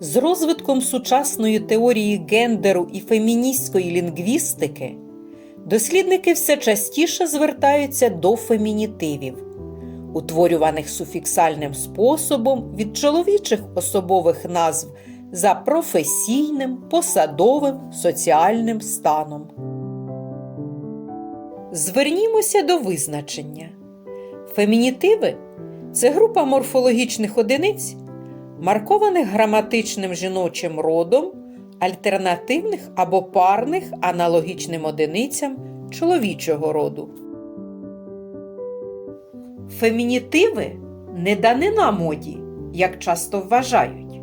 З розвитком сучасної теорії гендеру і феміністської лінгвістики дослідники все частіше звертаються до фемінітивів, утворюваних суфіксальним способом від чоловічих особових назв за професійним, посадовим, соціальним станом. Звернімося до визначення. Фемінітиви це група морфологічних одиниць, маркованих граматичним жіночим родом, альтернативних або парних аналогічним одиницям чоловічого роду. Фемінітиви не данина моді, як часто вважають.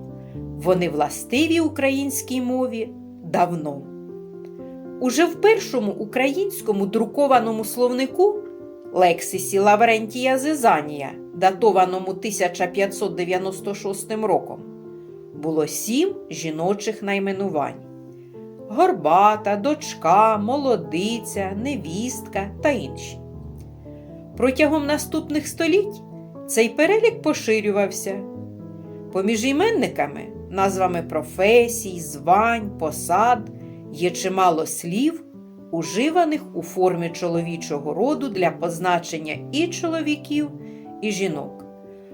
Вони властиві українській мові давно. Уже в першому українському друкованому словнику Лексисі Лаврентія Зизанія, датованому 1596 роком, було сім жіночих найменувань: горбата, дочка, молодиця, невістка та інші. Протягом наступних століть цей перелік поширювався. Поміж іменниками, назвами професій, звань, посад є чимало слів, уживаних у формі чоловічого роду для позначення і чоловіків, і жінок.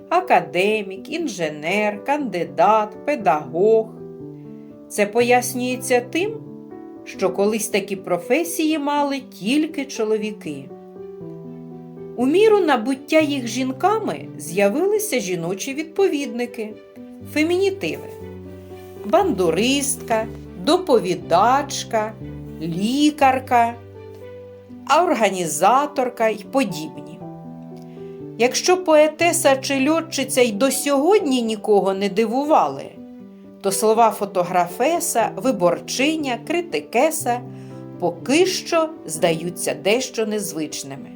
Академік, інженер, кандидат, педагог. Це пояснюється тим, що колись такі професії мали тільки чоловіки. У міру набуття їх жінками з'явилися жіночі відповідники, фемінітиви, бандуристка, доповідачка, лікарка, організаторка й подібні. Якщо поетеса чи льотчиця й до сьогодні нікого не дивували, то слова фотографеса, виборчиня, критикеса поки що здаються дещо незвичними.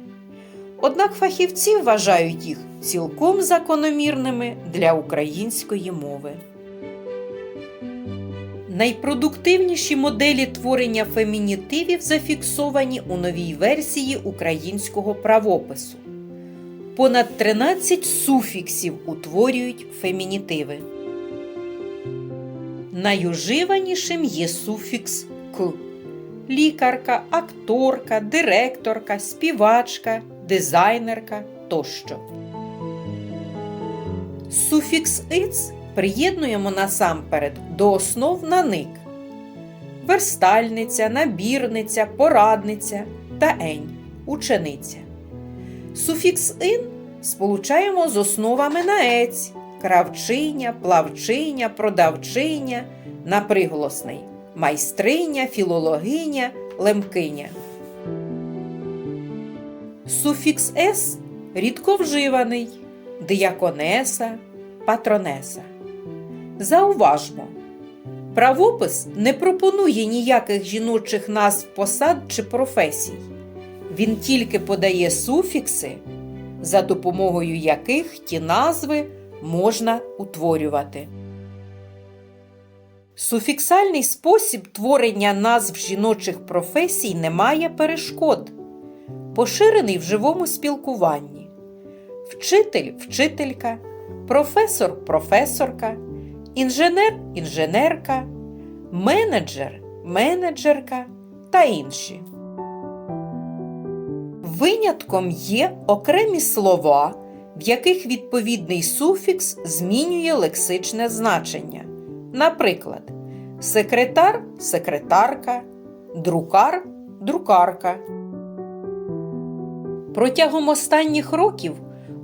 Однак фахівці вважають їх цілком закономірними для української мови. Найпродуктивніші моделі творення фемінітивів зафіксовані у новій версії українського правопису. Понад 13 суфіксів утворюють фемінітиви. Найуживанішим є суфікс к лікарка, акторка, директорка, співачка, дизайнерка тощо. Суфікс «иц» приєднуємо насамперед до основ на ник верстальниця, набірниця, порадниця та ень учениця. Суфікс ин сполучаємо з основами на ець кравчиня, плавчиня, продавчиня, на приголосний майстриня, філологиня, лемкиня. Суфікс с рідко вживаний патронеса. Зауважмо, правопис не пропонує ніяких жіночих назв посад чи професій. Він тільки подає суфікси, за допомогою яких ті назви можна утворювати. Суфіксальний спосіб творення назв жіночих професій не має перешкод, поширений в живому спілкуванні. Вчитель вчителька, професор професорка, інженер інженерка, менеджер менеджерка та інші. Винятком є окремі слова, в яких відповідний суфікс змінює лексичне значення. Наприклад, секретар секретарка, друкар друкарка. Протягом останніх років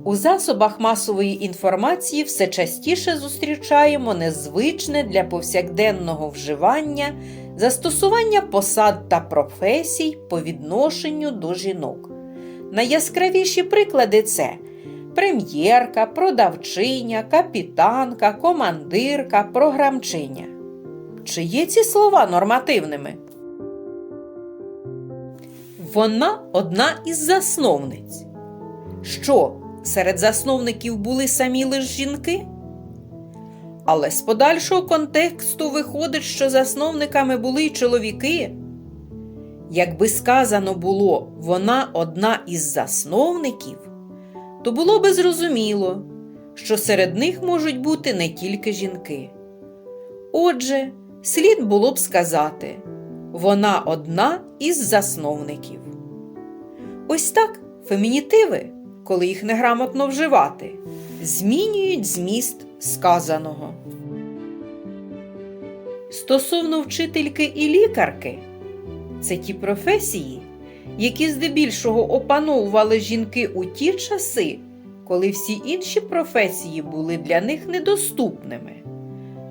у засобах масової інформації все частіше зустрічаємо незвичне для повсякденного вживання застосування посад та професій по відношенню до жінок. Найяскравіші приклади це прем'єрка, продавчиня, капітанка, командирка, програмчиня. Чи є ці слова нормативними? Вона одна із засновниць. Що, серед засновників були самі лиш жінки? Але з подальшого контексту виходить, що засновниками були й чоловіки. Якби сказано було вона одна із засновників, то було би зрозуміло, що серед них можуть бути не тільки жінки. Отже, слід було б сказати, вона одна із засновників. Ось так фемінітиви, коли їх неграмотно вживати, змінюють зміст сказаного. Стосовно вчительки і лікарки, це ті професії, які здебільшого опановували жінки у ті часи, коли всі інші професії були для них недоступними.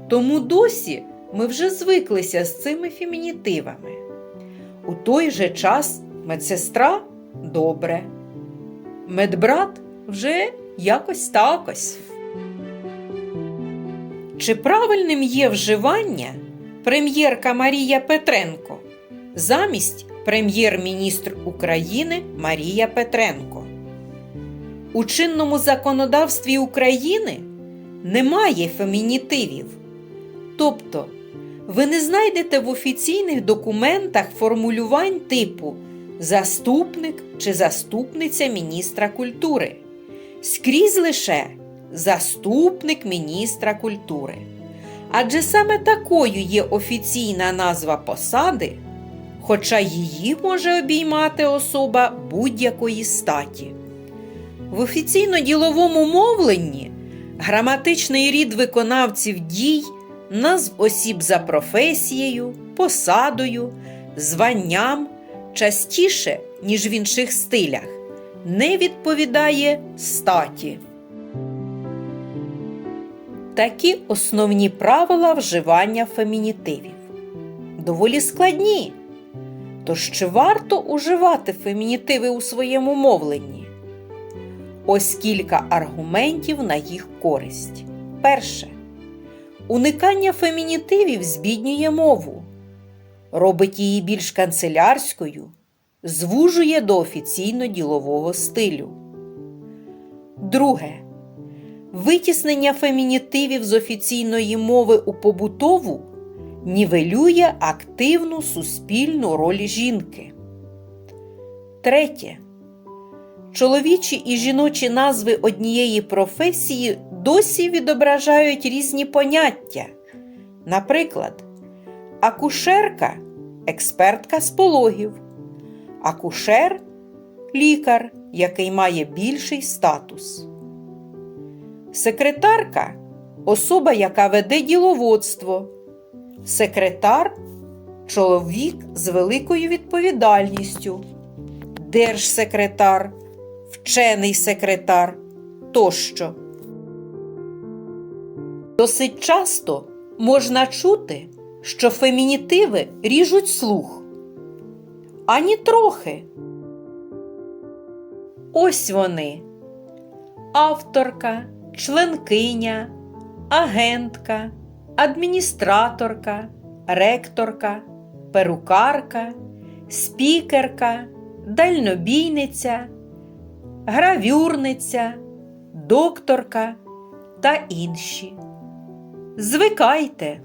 Тому досі ми вже звиклися з цими фемінітивами. У той же час медсестра добре, медбрат вже якось такось. Чи правильним є вживання прем'єрка Марія Петренко замість прем'єр-міністр України Марія Петренко? У чинному законодавстві України немає фемінітивів. Тобто, ви не знайдете в офіційних документах формулювань типу заступник чи заступниця міністра культури. Скрізь лише заступник міністра культури. Адже саме такою є офіційна назва посади, хоча її може обіймати особа будь-якої статі. В офіційно-діловому мовленні граматичний рід виконавців дій, назв осіб за професією, посадою, званням частіше, ніж в інших стилях, не відповідає статі. Такі основні правила вживання фемінітивів. Доволі складні. Тож чи варто уживати фемінітиви у своєму мовленні? Ось кілька аргументів на їх користь. Перше. Уникання фемінітивів збіднює мову, робить її більш канцелярською, звужує до офіційно-ділового стилю. Друге. Витіснення фемінітивів з офіційної мови у побутову нівелює активну суспільну роль жінки. Третє. Чоловічі і жіночі назви однієї професії досі відображають різні поняття. Наприклад, акушерка експертка з пологів, акушер лікар, який має більший статус. Секретарка особа, яка веде діловодство. Секретар чоловік з великою відповідальністю. Держсекретар, вчений секретар тощо. Досить часто можна чути, що фемінітиви ріжуть слух. Ані трохи. Ось вони. Авторка, членкиня, агентка, адміністраторка, ректорка, перукарка, спікерка, дальнобійниця, гравюрниця, докторка та інші. Звикайте.